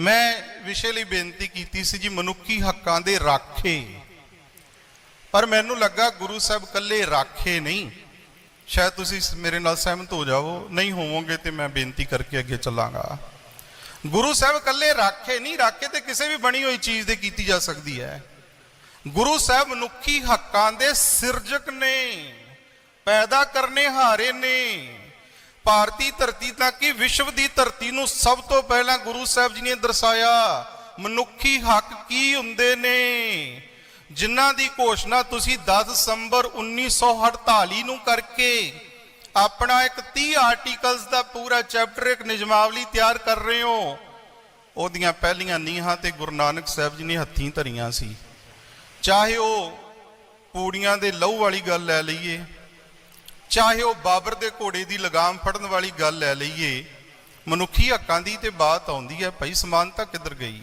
ਮੈਂ ਵਿਸ਼ੇ ਲਈ ਬੇਨਤੀ ਕੀਤੀ ਸੀ ਜੀ, ਮਨੁੱਖੀ ਹੱਕਾਂ ਦੇ ਰਾਖੇ। ਪਰ ਮੈਨੂੰ ਲੱਗਾ ਗੁਰੂ ਸਾਹਿਬ ਕੱਲੇ ਰਾਖੇ ਨਹੀਂ। ਸ਼ਾਇਦ ਤੁਸੀਂ ਮੇਰੇ ਨਾਲ ਸਹਿਮਤ ਹੋ ਜਾਵੋ। ਨਹੀਂ ਹੋਵੋਗੇ ਤੇ ਮੈਂ ਬੇਨਤੀ ਕਰਕੇ ਅੱਗੇ ਚੱਲਾਂਗਾ। ਗੁਰੂ ਸਾਹਿਬ ਕੱਲੇ ਰਾਖੇ ਨਹੀਂ, ਰਾਖੇ ਤੇ ਕਿਸੇ ਵੀ ਬਣੀ ਹੋਈ ਚੀਜ਼ ਦੇ ਕੀਤੀ ਜਾ ਸਕਦੀ ਹੈ। ਗੁਰੂ ਸਾਹਿਬ ਮਨੁੱਖੀ ਹੱਕਾਂ ਦੇ ਸਿਰਜਕ ਨੇ, ਪੈਦਾ ਕਰਨੇ ਹਾਰੇ ਨੇ। ਭਾਰਤੀ ਧਰਤੀ ਤਾਂ ਕਿ ਵਿਸ਼ਵ ਦੀ ਧਰਤੀ ਨੂੰ ਸਭ ਤੋਂ ਪਹਿਲਾਂ ਗੁਰੂ ਸਾਹਿਬ ਜੀ ਨੇ ਦਰਸਾਇਆ, ਮਨੁੱਖੀ ਹੱਕ ਕੀ ਹੁੰਦੇ ਨੇ? ਜਿਨ੍ਹਾਂ ਦੀ ਘੋਸ਼ਣਾ ਤੁਸੀਂ 10 ਦਸੰਬਰ 1948 ਨੂੰ ਕਰਕੇ ਆਪਣਾ ਇੱਕ 30 ਆਰਟੀਕਲਸ ਦਾ ਪੂਰਾ ਚੈਪਟਰ ਇੱਕ ਨਿਯਮਾਵਲੀ ਤਿਆਰ ਕਰ ਰਹੇ ਹੋ। ਉਹਦੀਆਂ ਪਹਿਲੀਆਂ ਨੀਹਾਂ ਤੇ ਗੁਰੂ ਨਾਨਕ ਸਾਹਿਬ ਜੀ ਨੇ ਹੱਥੀਂ ਧਰੀਆਂ ਸੀ। ਚਾਹੇ ਉਹ ਪੂੜੀਆਂ ਦੇ ਲਹੂ ਵਾਲੀ ਗੱਲ ਲੈ ਲਈਏ ਚਾਹੇ ਉਹ ਬਾਬਰ ਦੇ ਘੋੜੇ ਦੀ ਲਗਾਮ ਫੜਨ ਵਾਲੀ ਗੱਲ ਲੈ ਲਈਏ, ਮਨੁੱਖੀ ਹੱਕਾਂ ਦੀ ਤੇ ਬਾਤ ਆਉਂਦੀ ਹੈ, ਭਾਈ ਸਮਾਨਤਾ ਕਿੱਧਰ ਗਈ?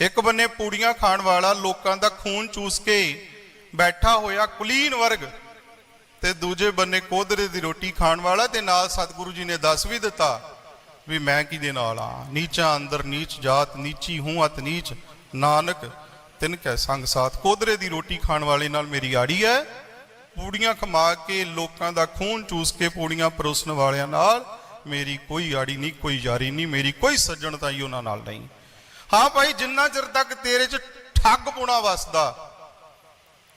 ਇੱਕ ਬੰਨੇ ਪੂੜੀਆਂ ਖਾਣ ਵਾਲਾ ਲੋਕਾਂ ਦਾ ਖੂਨ ਚੂਸ ਕੇ ਬੈਠਾ ਹੋਇਆ ਕੁਲੀਨ ਵਰਗ ਤੇ ਦੂਜੇ ਬੰਨੇ ਕੋਧਰੇ ਦੀ ਰੋਟੀ ਖਾਣ ਵਾਲਾ ਤੇ ਨਾਲ ਸਤਿਗੁਰੂ ਜੀ ਨੇ ਦੱਸ ਵੀ ਦਿੱਤਾ ਵੀ ਮੈਂ ਕਿਹਦੇ ਨਾਲ ਆ? ਨੀਚਾ ਅੰਦਰ ਨੀਚ ਜਾਤ, ਨੀਚੀ ਹੂੰ ਅਤ ਨੀਚ, ਨਾਨਕ ਤਿਨ ਕੈ ਸੰਗ ਸਾਥ। ਕੋਧਰੇ ਦੀ ਰੋਟੀ ਖਾਣ ਵਾਲੇ ਨਾਲ ਮੇਰੀ ਆੜੀ ਹੈ। ਪੂੜੀਆਂ ਖਮਾ ਕੇ ਲੋਕਾਂ ਦਾ ਖੂਨ ਚੂਸ ਕੇ ਪੂੜੀਆਂ ਪਰੋਸਣ ਵਾਲਿਆਂ ਨਾਲ ਮੇਰੀ ਕੋਈ ਆੜੀ ਨਹੀਂ, ਕੋਈ ਯਾਰੀ ਨਹੀਂ, ਮੇਰੀ ਕੋਈ ਸੱਜਣਤਾ ਹੀ ਉਹਨਾਂ ਨਾਲ ਨਹੀਂ। ਹਾਂ ਭਾਈ, ਜਿੰਨਾ ਚਿਰ ਤੱਕ ਤੇਰੇ 'ਚ ਠੱਗ ਪੁਣਾ ਵਸਦਾ,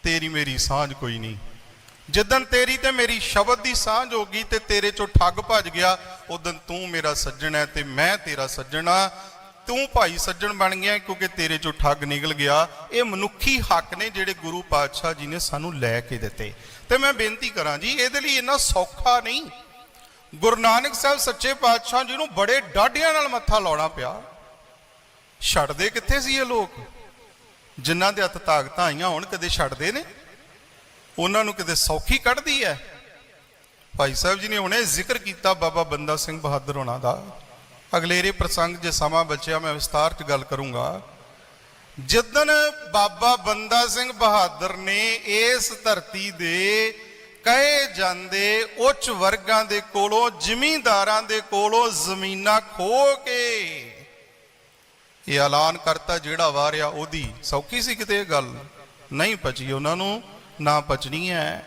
ਤੇਰੀ ਮੇਰੀ ਸਾਂਝ ਕੋਈ ਨਹੀਂ। ਜਿੱਦਨ ਤੇਰੀ ਤੇ ਮੇਰੀ ਸ਼ਬਦ ਦੀ ਸਾਂਝ ਹੋ ਗਈ ਤੇ ਤੇਰੇ ਚੋਂ ਠੱਗ ਭੱਜ ਗਿਆ, ਉਦੋਂ ਤੂੰ ਮੇਰਾ ਸੱਜਣ ਹੈ ਤੇ ਮੈਂ ਤੇਰਾ ਸੱਜਣ ਆ ਤੂੰ ਭਾਈ ਸੱਜਣ ਬਣ ਗਿਆ ਕਿਉਂਕਿ ਤੇਰੇ ਚੋਂ ਠੱਗ ਨਿਕਲ ਗਿਆ। ਇਹ ਮਨੁੱਖੀ ਹੱਕ ਨੇ ਜਿਹੜੇ ਗੁਰੂ ਪਾਤਸ਼ਾਹ ਜੀ ਨੇ ਸਾਨੂੰ ਲੈ ਕੇ ਦਿੱਤੇ। ਤੇ ਮੈਂ ਬੇਨਤੀ ਕਰਾਂ ਜੀ, ਇਹਦੇ ਲਈ ਇੰਨਾ ਸੌਖਾ ਨਹੀਂ। ਗੁਰੂ ਨਾਨਕ ਸਾਹਿਬ ਸੱਚੇ ਪਾਤਸ਼ਾਹ ਜੀ ਨੂੰ ਬੜੇ ਡਾਢਿਆਂ ਨਾਲ ਮੱਥਾ ਲਾਉਣਾ ਪਿਆ। ਛੱਡਦੇ ਕਿੱਥੇ ਸੀ ਇਹ ਲੋਕ? ਜਿਨ੍ਹਾਂ ਦੇ ਹੱਥ ਤਾਕਤਾਂ ਆਈਆਂ ਹੋਣ ਕਦੇ ਛੱਡਦੇ ਨੇ। ਉਹਨਾਂ ਨੂੰ ਕਿਤੇ ਸੌਖੀ ਕੱਢਦੀ ਹੈ ਭਾਈ ਸਾਹਿਬ ਜੀ ਨੇ ਹੁਣੇ ਜ਼ਿਕਰ ਕੀਤਾ ਬਾਬਾ ਬੰਦਾ ਸਿੰਘ ਬਹਾਦਰ ਹੋਣਾ ਦਾ। ਅਗਲੇਰੇ ਪ੍ਰਸੰਗ ਜੇ ਸਮਾਂ ਬਚਿਆ, ਮੈਂ ਵਿਸਤਾਰ 'ਚ ਗੱਲ ਕਰੂੰਗਾ। ਜਿੱਦਨ ਬਾਬਾ ਬੰਦਾ ਸਿੰਘ ਬਹਾਦਰ ਨੇ ਇਸ ਧਰਤੀ ਦੇ ਕਹੇ ਜਾਂਦੇ ਉੱਚ ਵਰਗਾਂ ਦੇ ਕੋਲੋਂ, ਜ਼ਿਮੀਂਦਾਰਾਂ ਦੇ ਕੋਲੋਂ ਜ਼ਮੀਨਾਂ ਖੋ ਕੇ ਇਹ ਐਲਾਨ ਕਰਤਾ ਜਿਹੜਾ ਵਾਰਿਆ ਉਹਦੀ। ਸੌਖੀ ਸੀ ਕਿਤੇ ਇਹ ਗੱਲ? ਨਹੀਂ ਪਚੀ ਉਹਨਾਂ ਨੂੰ, ਨਾ ਪਚਣੀ ਹੈ।